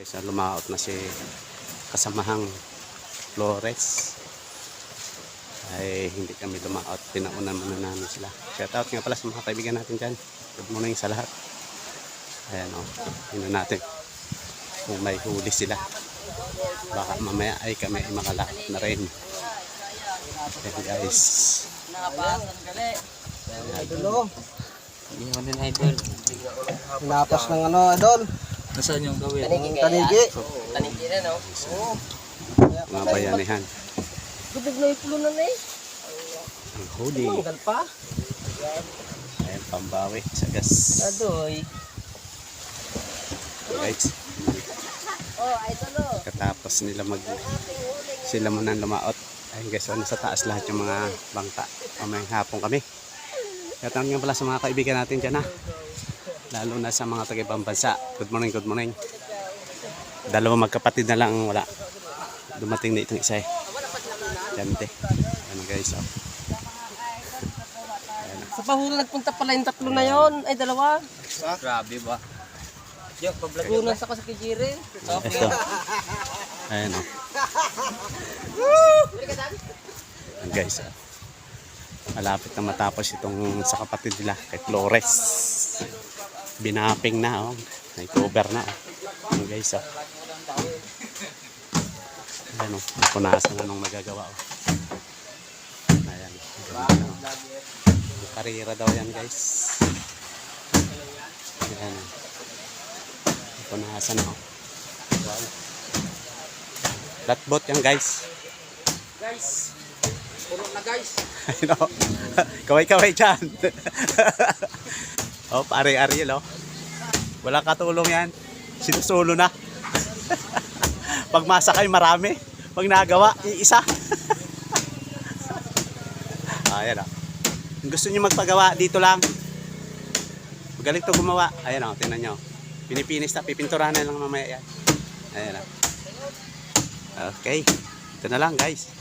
Guys, ah, lumaot na si kasamahang Flores. Ay hindi kami lumaot. Pinaunan muna namin sila. Shout out nga pala sa mga kaibigan natin dyan. Good morning sa lahat. Ayan o. Tingnan natin kung may huli sila. Baka mamaya ay kami ay makalakot na rin. Ayan guys. Idol, mo din idol. Hinapas ng ano, idol. Nasaan yung gawin? Tanigi. Tanigi na no? Mga bayanihan. Gubog na yung pulunan eh. Ang huli. Tanggal pa. Ayan pambawi sa gas. Adoy. Guys. Oh, idol oh. Katapos nila mag sila muna lumaot. Ayun guys, so, nasa taas lahat yung mga bangka. Mamayang hapon kami. Kaya tanong nga pala sa mga kaibigan natin dyan ha. Lalo na sa mga taga-ibang bansa. Good morning, good morning. Dalawa magkapatid na lang ang wala. Dumating na itong isa eh. Yan te. Ano guys, oh. Sa pahula nagpunta pala yung tatlo na yon. Ay, dalawa. Grabe ba? Yo, pablag. Lunas ako sa Kijiri. Ito. Ayan o. Ayan, guys. ah. Malapit na matapos itong sa kapatid nila kay Flores. Binaping na oh. May cover na oh. Ayan, guys oh. Ayan oh. Napunasan na nung nagagawa oh. Ayan. Ganda, oh. Karira daw yan guys. Ayan oh. Punasan na oh. Wow. Flatboat yan guys. Guys. Puno na guys. Ano? Kaway-kaway dyan. oh, pare Ariel oh. Walang katulong yan. Sinusulo na. Pag masakay marami. Pag nagawa, iisa. Ayan oh. Kung gusto niyo magpagawa, dito lang. Magaling to gumawa. Ayan oh, tingnan nyo. Pinipinis na, pipinturahan na lang mamaya yan. Ayan oh. Okay. Ito na lang guys.